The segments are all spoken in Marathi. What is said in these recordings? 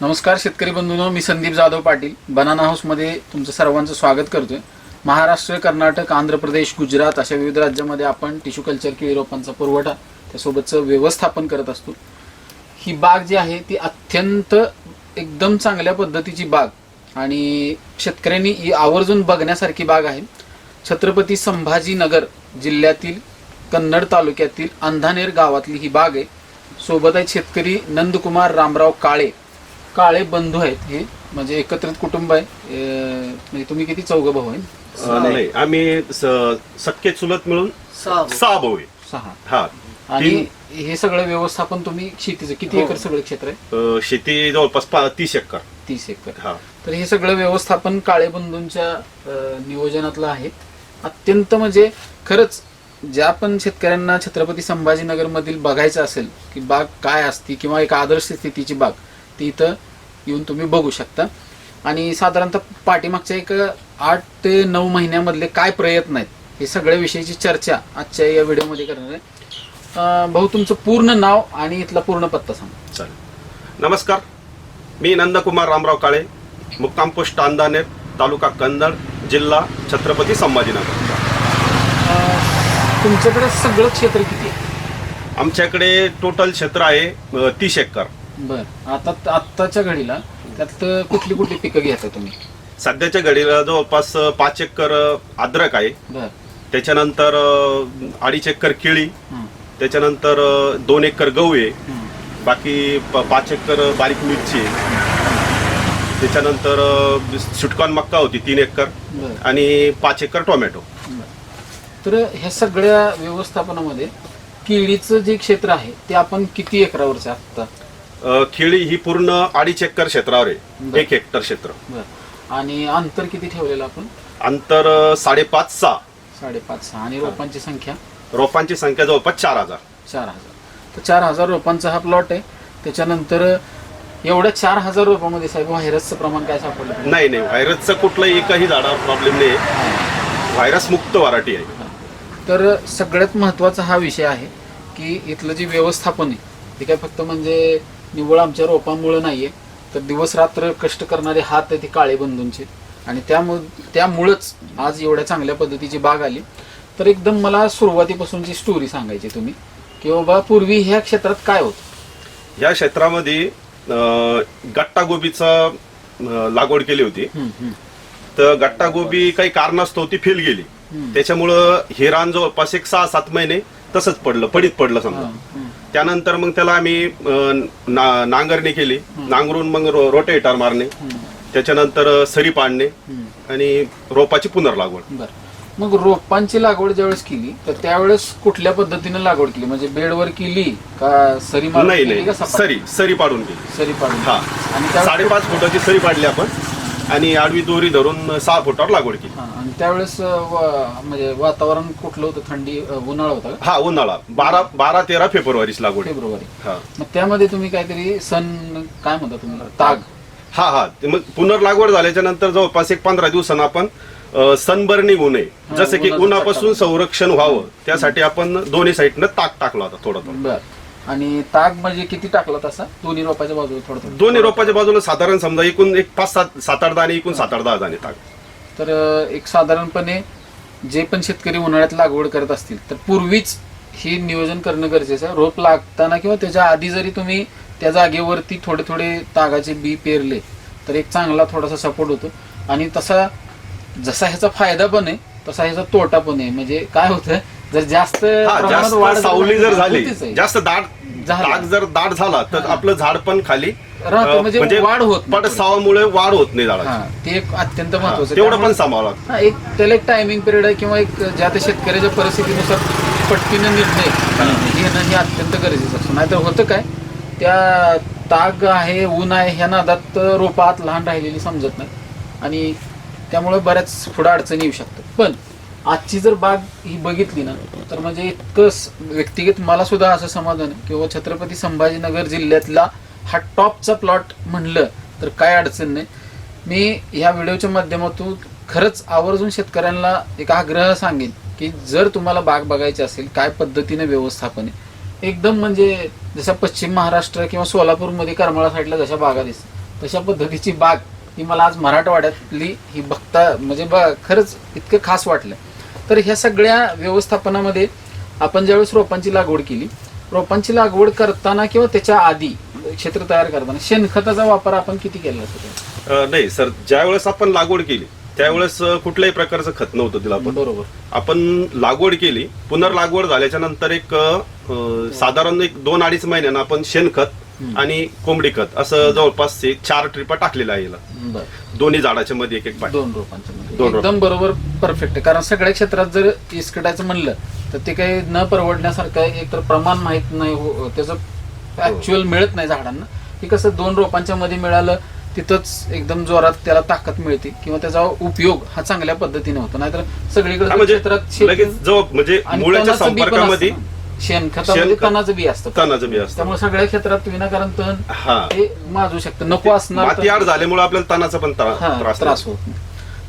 नमस्कार शेतकरी बंधूंनो मी संदीप जाधव पाटील. बनाना हाऊसमध्ये तुमचं सर्वांचं स्वागत करतोय. महाराष्ट्र कर्नाटक आंध्र प्रदेश गुजरात अशा विविध राज्यामध्ये आपण टिश्यू कल्चर केळी रोपांचा पुरवठा त्यासोबतचं व्यवस्थापन करत असतो. ही बाग जी आहे ती अत्यंत एकदम चांगल्या पद्धतीची बाग. आणि शेतकऱ्यांनी ही आवर्जून बघण्यासारखी बाग आहे. छत्रपती संभाजीनगर जिल्ह्यातील कन्नड तालुक्यातील अंधानेर गावातली ही बाग आहे. सोबत आहे शेतकरी नंदकुमार रामराव काळे. काळे बंधू आहेत हे म्हणजे एकत्रित कुटुंब आहे. अं, म्हणजे तुम्ही किती चौघ भाऊ आहे अं, नाही आम्ही स- सख्खे चुलत मिळून सहा भाऊ. आहे. सहा. हा. आणि तीन हे सगळं व्यवस्थापन तुम्ही शेतीचं किती एकर सगळं क्षेत्र आहे? अं, शेती जवळपास पा- तीस एकर. तीस एकर. हा. तर हे सगळं व्यवस्थापन काळे बंधूंच्या अं, नियोजनातलं आहे. अत्यंत म्हणजे खरंच ज्या पण शेतकऱ्यांना छत्रपती संभाजीनगर मधील बघायचं असेल की बाग काय असती किंवा एक आदर्श स्थितीची बाग ती इथं येऊन तुम्ही बघू शकता. आणि साधारणतः पाठीमागच्या एक आठ ते नऊ महिन्यामधले काय प्रयत्न आहेत हे सगळ्या विषयीची चर्चा आजच्या या व्हिडिओमध्ये करणार आहे. भाऊ तुमचं पूर्ण नाव आणि इथला पूर्ण पत्ता सांगा. चालेल. नमस्कार. मी नंदकुमार रामराव काळे मुक्काम पोस्ट अंदानेर तालुका कन्नड जिल्हा छत्रपती संभाजीनगर. तुमच्याकडे सगळं क्षेत्र किती आहे? आमच्याकडे टोटल क्षेत्र आहे तीस एकर. बर. आता आत्ताच्या घडीला त्यात कुठली कुठली पिकं घेता तुम्ही? सध्याच्या घडीला जवळपास पाच एकर अद्रक आहे. बर. त्याच्यानंतर अडीच एकर केळी. त्याच्यानंतर दोन एकर गहू आहे. बाकी प- पाच एकर बारीक मिरची आहे. त्याच्यानंतर सुटकॉन मक्का होती तीन एकर. बर. आणि पाच एकर टोमॅटो. तर ह्या सगळ्या व्यवस्थापनामध्ये केळीचं जे क्षेत्र आहे ते आपण किती एकरावरचं आहे आत्ता? केळी ही पूर्ण अडीच एकर क्षेत्रावर आहे. एक हेक्टर क्षेत्र. बर. आणि अंतर किती ठेवलेलं आपण? अंतर साडेपाच सहा. साडेपाच सहा. आणि रोपांची संख्या? रोपांची संख्या जवळपास चार हजार. चार हजार. तर चार हजार रोपांचा हा प्लॉट आहे. त्याच्यानंतर एवढ्या चार हजार रोपामध्ये साहेब व्हायरसचं प्रमाण काय सापडलं? नाही नाही. व्हायरसचा कुठलाही एकही झाडावर प्रॉब्लेम नाही. व्हायरस मुक्त वराठी आहे. तर सगळ्यात महत्त्वाचा हा विषय आहे की इथलं जे व्यवस्थापन आहे ते काय फक्त म्हणजे निव्वळ आमच्या रोपांमुळे नाही आहे तर दिवस रात्र कष्ट करणारे हात आहे ते काळे बंधूंचे. आणि त्यामुळे त्यामुळंच आज एवढ्या चांगल्या पद्धतीची बाग आली. तर एकदम मला सुरुवातीपासूनची स्टोरी सांगायची तुम्ही की बाबा पूर्वी ह्या क्षेत्रात काय होतं? या क्षेत्रामध्ये गट्टा गोबीचा लागवड केली होती. तर गट्टा गोबी काही कारणास्तव ती फेल गेली. त्याच्यामुळं हे रान जवळपास एक सहा सात महिने तसंच पडलं पडीत पडलं समजा. त्यानंतर मग त्याला आम्ही ना- नांगरणी केली. नांगरून मग रो- रोटेटर मारणे. त्याच्यानंतर सरी पाडणे. आणि रोपाची पुनर्लागवड. बर. मग रोपांची लागवड ज्यावेळेस केली तर त्यावेळेस कुठल्या पद्धतीने लागवड केली? म्हणजे बेडवर केली का सरी नाही केली नाही? सरी सरी पाडून गेली सरी पाडून. हा. आणि साडेपाच फुटाची सरी पाडली आपण. आणि आडवी दोरी धरून सहा फुटावर लागवड केली. हा, आणि त्यावेळेस अं, व- म्हणजे वातावरण कुठलं होतं? थंडी अं, उन्हाळा होता का? हा उन्हाळा. बारा बारा तेरा फेब्रुवारीची लागवड. आहे. फेब्रुवारी. हा. मग त्यामध्ये तुम्ही काहीतरी सण काय म्हणता तुम्ही ताग. हा हा. ते मग पुनर्लागवड झाल्याच्यानंतर जवळपास एक पंधरा दिवसांना आपण सनबर्निंग होऊ नये हा, जसं की उन्हाचं उन्हापासून. संरक्षण व्हावं त्यासाठी आपण दोन्ही साईडनं ताक टाकला होता थोडा थोडा बर. आणि ताग म्हणजे किती टाकला तसा? दोन्ही रोपाच्या बाजूला थोडं थोडं. दोन्ही रोपाच्या बाजूला साधारण समजा एकूण एक पाच सात सात आठ दाणे एकूण सात आठ दहा दाणे ताक. तर अं, एक साधारणपणे जे पण शेतकरी उन्हाळ्यात लागवड करत असतील तर पूर्वीच हे नियोजन करणं गरजेचं आहे. रोप लागताना किंवा त्याच्या आधी जरी तुम्ही त्या जागेवरती थोडे थोडे तागाचे बी पेरले तर एक चांगला थोडासा सपोर्ट होतो. आणि तसा जसा ह्याचा फायदा पण आहे तसा ह्याचा तोटा पण आहे. म्हणजे काय होतं जर जास्त हा प्रमाणात वाढ जास्त सावली जर झाली आहे. जास्त दाट झाला. जर दाट झाला तर. आपलं झाड पण खाली राहतं, अं, म्हणजे वाढ होत नाही. पडसावामुळे वाढ होत नाही हा झाडाची ते एक अत्यंत हा, महत्वाचं. तेवढं पण त्यामुळे- सांभाळावं लागतं हा एक त्याला एक टायमिंग पिरियड आहे किंवा एक ज्या त्या शेतकऱ्याच्या परिस्थितीनुसार पटकीनं निर्णय घेणं हे अत्यंत गरजेचं असतं नाहीतर होतं काय त्या ताग आहे ऊन आहे ह्या नादात रोपात लहान राहिलेली समजत नाही आणि त्यामुळे बऱ्याच पुढे अडचणी येऊ शकतात पण आजची जर बाग ही बघितली ना तर म्हणजे इतकं व्यक्तिगत मला सुद्धा असं समाधान किंवा छत्रपती संभाजीनगर जिल्ह्यातला हा टॉपचा प्लॉट म्हणलं तर काय अडचण नाही. मी ह्या व्हिडिओच्या माध्यमातून खरंच आवर्जून शेतकऱ्यांना एक आग्रह सांगेन की जर तुम्हाला बाग बघायची असेल काय पद्धतीने व्यवस्थापन आहे. एकदम म्हणजे जसं पश्चिम महाराष्ट्र किंवा सोलापूरमध्ये करमाळा साईडला जशा बागा दिसतात तशा पद्धतीची बाग ही मला आज मराठवाड्यातली ही बघता म्हणजे ब खरंच इतकं खास वाटलं. तर ह्या सगळ्या व्यवस्थापनामध्ये आपण ज्यावेळेस रोपांची लागवड केली रोपांची लागवड करताना किंवा त्याच्या आधी क्षेत्र तयार करताना शेणखताचा वापर आपण किती केला असतो नाही सर ज्या वेळेस आपण लागवड केली त्यावेळेस कुठल्याही प्रकारचं खत नव्हतं तिला आपण. बरोबर. आपण लागवड केली पुनर्लागवड झाल्याच्यानंतर एक साधारण एक दोन अडीच महिन्यानं आपण शेणखत आणि कोंबडी खत. असं जवळपास एक चार ट्रिपा टाकलेल्या आहे याला. दोन्ही झाडाच्या मध्ये एक एक दोन रोपांच्या. दोन. एकदम बरोबर परफेक्ट कारण सगळ्या क्षेत्रात जर इसकटायचं म्हणलं तर ते काही न परवडण्यासारखं एक तर प्रमाण माहीत नाही हो- त्याचं ऍक्च्युअल मिळत नाही झाडांना. हे कसं दोन रोपांच्या मध्ये मिळालं तिथंच एकदम जोरात त्याला ताकद मिळते किंवा त्याचा उपयोग हा चांगल्या पद्धतीने होतो. नाहीतर हा, सगळीकडे म्हणजे क्षेत्रात म्हणजे शेणखतामध्ये शेणखत- तणाचं बी असतं. तणाचं बी असतं. त्यामुळे सगळ्या क्षेत्रात विनाकारण तण हा. हे माजू शकतं. नको असणार माती झाल्यामुळे आपल्याला तणाचा पण त्रा- हा, त्रास. होत. नाही.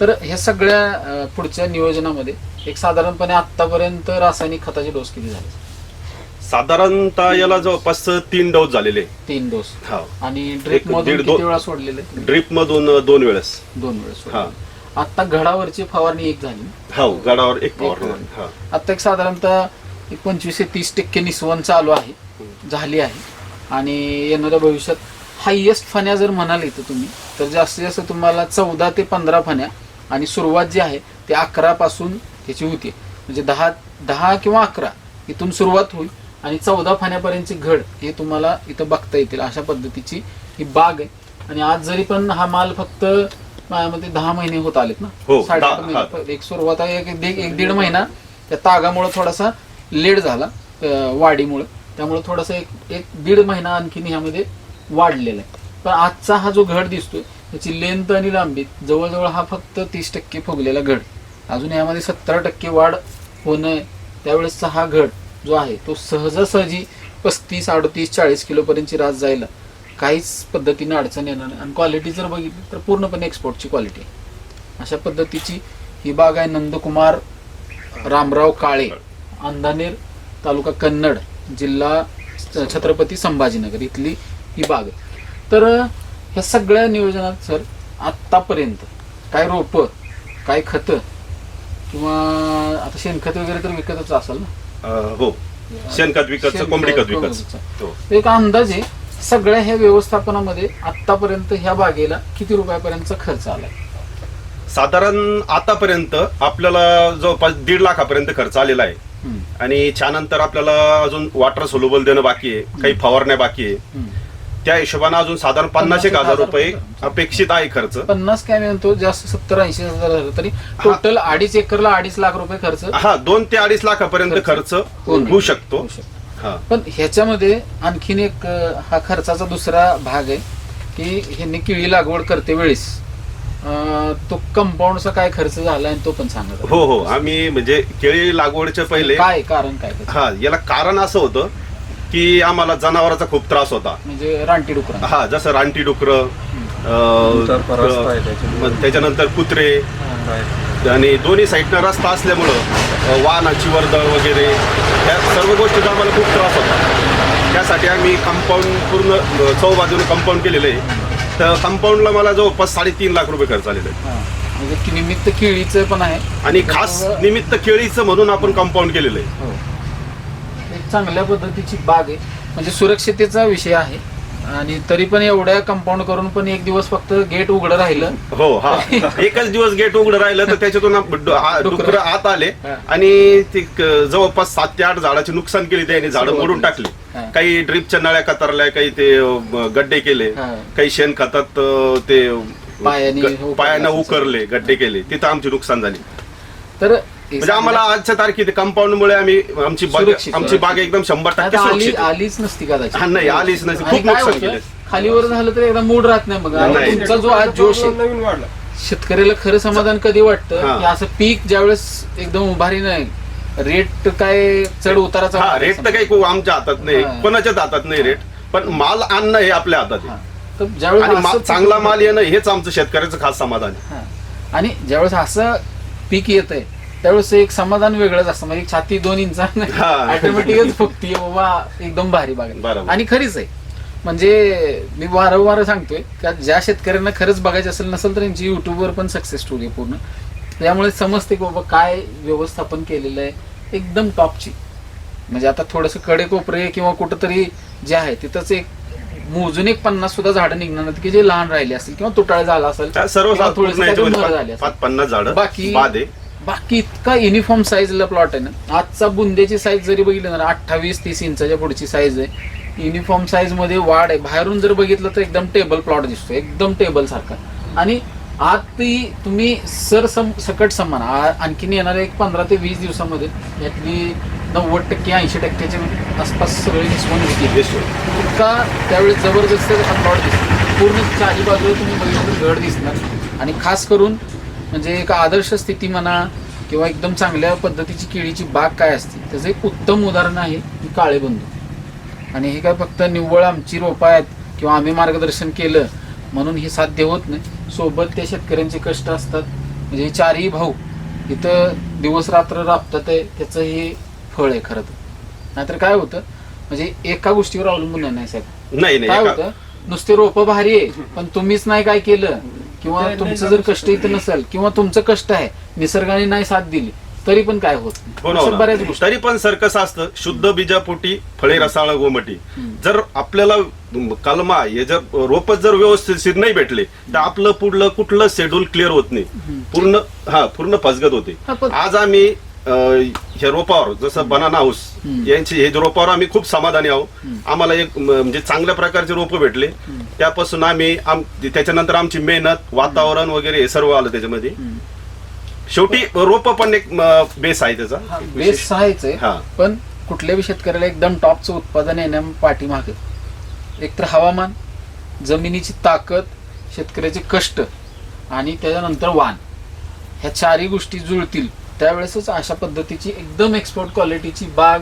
तर ह्या सगळ्या अं, पुढच्या नियोजनामध्ये एक साधारणपणे आतापर्यंत रासायनिक खताचे डोस किती झाले? साधारणतः याला जवळपास तीन डोस झालेले. तीन डोस. हा. आणि ड्रिप मधून दीड किती दोन- वेळा सोडलेले? ड्रीप मधून दोन वेळेस. दोन वेळेस हा. आता घडावरची फवारणी एक झाली. हो गडावर एक फवारणी. हा. आता एक साधारणतः एक पंचवीस ते तीस टक्के निसवण चालू आहे झाली आहे. आणि येणाऱ्या भविष्यात हायएस्ट फण्या जर म्हणाले तर तुम्ही तर जास्तीत जास्त तुम्हाला चौदा ते पंधरा फण्या आणि सुरुवात जी आहे ते अकरा पासून त्याची होती. म्हणजे दहा दहा किंवा अकरा इथून सुरुवात होईल आणि चौदा फाण्यापर्यंतची घड हे तुम्हाला इथं बघता येतील. अशा पद्धतीची ही बाग आहे. आणि आज जरी पण हा माल फक्त माझ्यामध्ये दहा महिने होत आलेत ना. हो, साडेआठ महिने एक सुरुवात आहे एक दीड महिना. त्या तागामुळे थोडासा लेट झाला वाढीमुळं. त्यामुळं त्यामुळे एक एक दीड महिना आणखीन ह्यामध्ये वाढलेला आहे. पण आजचा हा जो घड दिसतोय त्याची लेंथ आणि लांबी जवळजवळ हा फक्त तीस टक्के फुगलेला घड. अजून यामध्ये सत्तर टक्के वाढ होणं त्यावेळेसचा हा घड जो आहे तो सहजासहजी पस्तीस अडतीस चाळीस किलोपर्यंतची रास जायला काहीच पद्धतीनं अडचण येणार नाही. आणि क्वालिटी जर बघितली तर पूर्णपणे एक्सपोर्टची क्वालिटी आहे. अशा पद्धतीची ही बाग आहे नंदकुमार रामराव काळे. अंधानेर तालुका कन्नड जिल्हा छत्रपती संभाजीनगर इथली ही बाग. आहे तर ह्या सगळ्या नियोजनात सर आत्तापर्यंत काय रोप काय खतं किंवा आता शेणखत वगैरे तर विकतच असेल ना? हो. शेणखत शेणखत, कोंबडी खत. विकतचं. हो. एक अंदाजे सगळ्या ह्या व्यवस्थापनामध्ये आतापर्यंत ह्या बागेला किती रुपयापर्यंतचा खर्च आलाय? साधारण आतापर्यंत आपल्याला जवळपास दीड लाखापर्यंत खर्च आलेला आहे. आणि त्यानंतर आपल्याला अजून वॉटर सोल्युबल देणं बाकी आहे. काही फवारण्या बाकी आहे. त्या हिशोबाने अजून साधारण पन्नास एक हजार रुपये अपेक्षित आहे खर्च. पन्नास काय म्हणतो जास्त सत्तर ऐंशी हजार तरी टोटल अडीच एकरला अडीच लाख रुपये खर्च. हा दोन ते अडीच लाखापर्यंत खर्च. होईल. होऊ शकतो. हा. पण ह्याच्यामध्ये आणखीन एक हा खर्चाचा दुसरा भाग आहे की ह्यांनी केळी लागवड करते वेळेस. तो कंपाऊंडचा काय खर्च झाला आणि तो पण सांगा हो हो. आम्ही म्हणजे केळी लागवडच्या पहिले काय कारण काय त्याचं? हा याला कारण असं होतं की आम्हाला जनावरांचा खूप त्रास होता. म्हणजे रानटी डुकरा. हा जसं रानटी डुकरं नंतर परस्ता आहे अं, त्याच्यामुळे. मग त्याच्यानंतर कुत्रे. आणि दोन्ही साईडनं रस्ता असल्यामुळं अं, वाहनाची वर्दळ वगैरे या सर्व गोष्टीचा आम्हाला खूप त्रास होता. त्यासाठी आम्ही कंपाऊंड पूर्ण अं, चौबाजूने कंपाऊंड केलेलं आहे. तर कंपाऊंडला मला जवळपास साडेतीन लाख रुपये खर्च आलेले आहे. म्हणजे की निमित्त केळीचं पण आहे. आणि खास निमित्त केळीचं म्हणून आपण कंपाऊंड केलेलं आहे. हो. एक चांगल्या पद्धतीची बाग आहे. म्हणजे सुरक्षितेचा विषय आहे. आणि तरी पण एवढ्या कंपाऊंड करून पण एक दिवस फक्त गेट उघडं राहिलं. हो हा. एकच दिवस गेट उघडं राहिलं तर त्याच्यातून डुकर. आत आले. आणि ते जवळपास सात ते आठ झाडाचे नुकसान केले त्यांनी झाडं मोडून टाकली. काही ड्रिपच्या नळ्या कतरल्या काही ते गड्डे केले. काही शेण खतात ते पायाने उकरले गड्डे केले. तिथं आमची नुकसान झाली. तर म्हणजे आम्हाला आजच्या तारखेत कंपाऊंड मुळे आम्ही आमची बाग सुरक्षित. आमची बाग एकदम शंभर टक्के आता आली सुरक्षित आहे. आलीच नसती कदाचित हा, नाही, आलीच नसती. आणि खूप काय नुकसान होतं, केलंय. खालीवर झालं तर एकदा मूड राहत नाही मग नाही. तुमचा जो आज जोश आहे नवीन वाढला शेतकऱ्याला खरं समाधान कधी वाटतं हा. की असं पीक ज्यावेळेस एकदम उभारी नाही रेट काय चढ उताराचा हा वाटतं रेट तर काही खूप आमच्या हातात नाही हा. कोणाच्याच हातात नाही रेट पण माल आणणं हे आपल्या हातात हा. आहे तर ज्यावेळेस आणि असं मा- पीक- चांगला माल येणं हेच आमचं शेतकऱ्याचं खास समाधान आहे हा. आणि ज्यावेळेस असं पीक येत आहे त्यावेळेस एक समाधान वेगळंच असतं. म्हणजे एक छाती दोन इंचा. ऑटोमॅटिकच फुगती. बाबा एकदम भारी बाग बरोबर. आणि खरीच आहे. म्हणजे मी वारंवार सांगतोय का ज्या शेतकऱ्यांना खरंच बघायचं असेल नसेल तर यांची युट्यूबवर पण सक्सेस स्टोरी आहे पूर्ण. त्यामुळे समजते की बाबा काय व्यवस्थापन केलेलं आहे. एकदम टॉपची म्हणजे आता थोडंसं कडे कोपरे किंवा कुठंतरी जे आहे तिथंच एक मोजून एक पन्नास सुद्धा झाडं निघणार की जे लहान राहिले असतील किंवा तुटाळे झाला असेल सर्व झाले बाकी बाकी इतका युनिफॉर्म साईजला प्लॉट आहे ना. आजचा बुंदेची साईज जरी बघितली ना अठ्ठावीस तीस इंचाच्या पुढची साईज आहे. युनिफॉर्म साईजमध्ये वाढ आहे. बाहेरून जर बघितलं तर एकदम टेबल प्लॉट दिसतो एकदम टेबल सारखा. आणि आत ती तुम्ही सर सम सकट समान. आणखीन येणाऱ्या एक पंधरा ते वीस दिवसामध्ये यातली नव्वद टक्के ऐंशी टक्क्याच्या आसपास सगळे sir. इतका त्यावेळेस जबरदस्त हा प्लॉट दिसतो. पूर्ण चारी बाजूला तुम्ही बघितलं तर घड दिसणार. आणि खास करून म्हणजे एक आदर्श स्थिती म्हणा किंवा एकदम चांगल्या पद्धतीची केळीची बाग काय असते त्याचं एक उत्तम उदाहरण आहे ही काळे बंधू. आणि हे काय फक्त निव्वळ आमची रोपं आहेत किंवा आम्ही मार्गदर्शन केलं म्हणून हे साध्य होत नाही. सोबत त्या शेतकऱ्यांचे कष्ट असतात. म्हणजे हे चारही भाऊ इथं दिवस रात्र राबतात आहे त्याचं हे फळ आहे खरं तर. नाहीतर काय होतं म्हणजे एका गोष्टीवर अवलंबून नाही साहेब. नाही काय होतं नुसते रोप भारी आहे पण तुम्हीच नाही काय केलं किंवा तुमचं जर कष्ट इथं नसेल किंवा तुमचं कष्ट आहे निसर्गाने नाही साथ दिली तरी पण काय होत नाही. हो हो बऱ्याच. गोष्टी. तरी पण सर कसं असतं. शुद्ध बीजापोटी फळे रसाळ गोमटी. जर आपल्याला कलमा हे जर रोप जर व्यवस्थित नाही भेटले तर आपलं पुढलं कुठलं शेड्यूल क्लिअर होत नाही. पूर्ण हा पूर्ण फसगत होते. हा, पण- आज आम्ही हे रोपावर जसं बनाना हाऊस. यांची हे रोपावर आम्ही खूप समाधानी आहोत आम्हाला एक म्हणजे चांगल्या प्रकारचे रोपं भेटले. त्यापासून आम्ही आम- त्याच्यानंतर आमची मेहनत वातावरण वगैरे हे सर्व आलं त्याच्यामध्ये. शेवटी रोप पण एक बेस आहे त्याचा. बेस सहायच आहे. हा. पण कुठल्याही शेतकऱ्याला एकदम टॉपचं उत्पादन येण्या पाठीमागे. एकतर हवामान जमिनीची ताकद शेतकऱ्याचे कष्ट आणि त्याच्यानंतर वाण ह्या चारही गोष्टी जुळतील. त्यावेळेसच अशा पद्धतीची एकदम एक्सपोर्ट क्वालिटीची बाग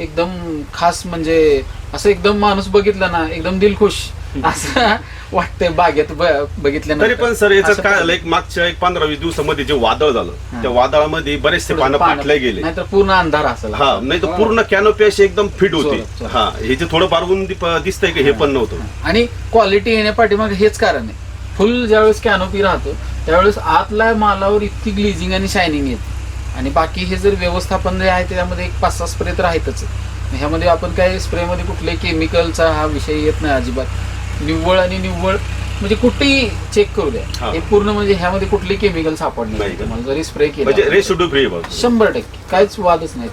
एकदम खास म्हणजे असं एकदम माणूस बघितला ना एकदम दिल खुश असं वाटतंय बागेत ब- बघितल्यानंतर. तरी पण सर याचं काय झालं. एक मागच्या एक पंधरा वीस दिवसामध्ये जे वादळ झालं हा. त्या वादळामध्ये बरेचसे पानं पाटले गेले. नाहीतर पूर्ण अंधार असेल हा नाही तर पूर्ण कॅनोपी अशी एकदम फिट होती. हा हे जे थोडं दि- दिसतंय की हे पण नव्हतं. आणि क्वालिटी येण्यापाठीमागे हेच कारण आहे. फुल ज्यावेळेस कॅनोपी राहतो त्यावेळेस आतल्या मालावर इतकी ग्लिजिंग आणि शायनिंग येते. आणि बाकी हे जर व्यवस्थापन जे आहे त्यामध्ये एक पाच सहा स्प्रे तर आहेतच. ह्यामध्ये आपण काय स्प्रेमध्ये कुठल्याही केमिकलचा हा विषय येत नाही अजिबात. निव्वळ आणि निव्वळ म्हणजे कुठेही चेक करू द्या. हा. पूर्ण म्हणजे ह्यामध्ये कुठलेही केमिकल सापडले नाही? तुम्हाला जरी स्प्रे म्हणजे केला बघ. शंभर टक्के. काहीच वादच नाही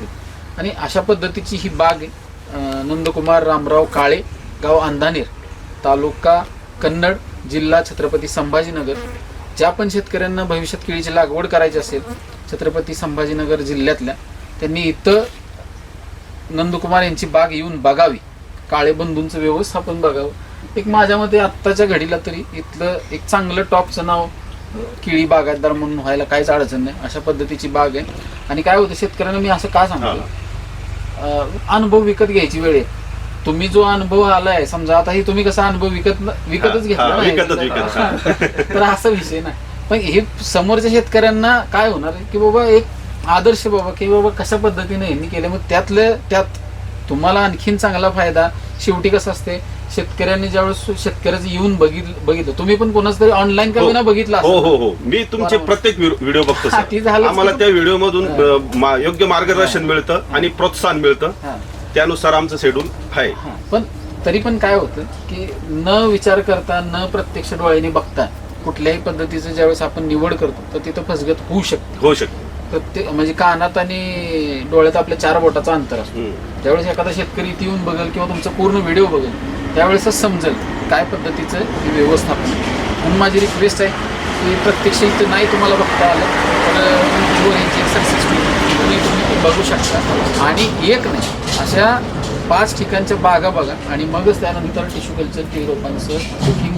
आणि अशा पद्धतीची ही बाग नंदकुमार रामराव काळे गाव अंधानेर तालुका कन्नड जिल्हा छत्रपती संभाजीनगर. ज्या पण शेतकऱ्यांना भविष्यात केळीची लागवड करायची असेल छत्रपती संभाजीनगर जिल्ह्यातल्या त्यांनी इथं नंदकुमार यांची बाग येऊन बघावी. काळे बंधूंचं व्यवस्थापन बघावं. एक माझ्या मते आत्ताच्या घडीला तरी इथलं एक चांगलं टॉपचं नाव केळी बागायतदार म्हणून व्हायला काहीच अडचण नाही. अशा पद्धतीची बाग आहे. आणि काय होतं शेतकऱ्यांना मी असं का सांगतो अनुभव विकत घ्यायची वेळ आहे. तुम्ही जो अनुभव आलाय समजा आता ही तुम्ही कसा अनुभव विकत विकतच घेतला. तर असा विषय नाही. पण हे समोरच्या शेतकऱ्यांना काय होणार आहे? की बाबा एक आदर्श बाबा की बाबा कशा पद्धतीने यांनी केलं? मग त्यातलं त्यात तुम्हाला आणखीन चांगला फायदा शेवटी कसं असते? शेतकऱ्यांनी ज्यावेळेस शेतकऱ्याचं येऊन बघितलं बघितलं तुम्ही पण कोणाच तरी ऑनलाईन का विना बघितला हो. हो हो. मी तुमचे. प्रत्येक व्हिडिओ बघतो हा, आम्हाला. त्या व्हिडिओ मधून योग्य मार्गदर्शन मिळतं आणि प्रोत्साहन मिळतं. हा. त्यानुसार आमचं शेड्यूल आहे. हा, पण तरी पण काय होतं की न विचार करता न प्रत्यक्ष डोळ्याने बघता कुठल्याही पद्धतीचं ज्यावेळेस आपण निवड करतो तर तिथं फसगत होऊ शकते. होऊ शकते. प्रत्येक म्हणजे कानात आणि डोळ्यात आपल्या चार बोटाचा अंतर असतो. ज्यावेळेस एखादा शेतकरी इथे येऊन बघेल किंवा तुमचा पूर्ण व्हिडिओ बघेल त्यावेळेसच समजेल काय पद्धतीचं हे व्यवस्थापन. म्हणून माझी रिक्वेस्ट आहे की प्रत्यक्ष इथं नाही तुम्हाला बघता आलं तर यांची एक सक्सेस तुम्ही तुम्ही ती बघू शकता. आणि एक नाही अशा पाच ठिकाणच्या बागा बघा आणि मगच त्यानंतर टिश्यू कल्चर टी रोपांचं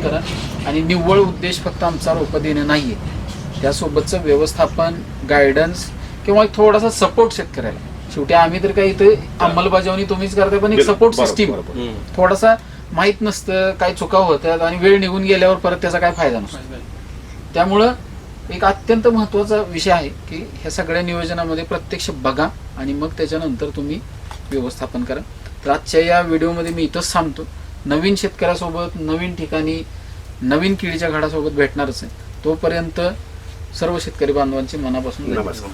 करा. आणि निव्वळ उद्देश फक्त आमचा रोपं देणं नाही आहे त्यासोबतचं व्यवस्थापन गायडन्स किंवा थोडासा सपोर्ट शेतकऱ्याला. शेवटी आम्ही तर काही इथे अंमलबजावणी तुम्हीच करताय पण एक. सपोर्ट सिस्टीम बरोबर. थोडासा माहीत नसतं काय चुका होतात आणि वेळ निघून गेल्यावर परत त्याचा काय फायदा नसतो. त्यामुळं एक अत्यंत महत्त्वाचा विषय आहे की ह्या सगळ्या नियोजनामध्ये प्रत्यक्ष बघा आणि मग त्याच्यानंतर तुम्ही व्यवस्थापन करा. तर आजच्या या व्हिडिओमध्ये मी इथंच थांबतो. नवीन शेतकऱ्यासोबत नवीन ठिकाणी नवीन किडीच्या घडासोबत भेटणारच आहे. तोपर्यंत सर्व शेतकरी बांधवांचे मनापासून नमस्कार.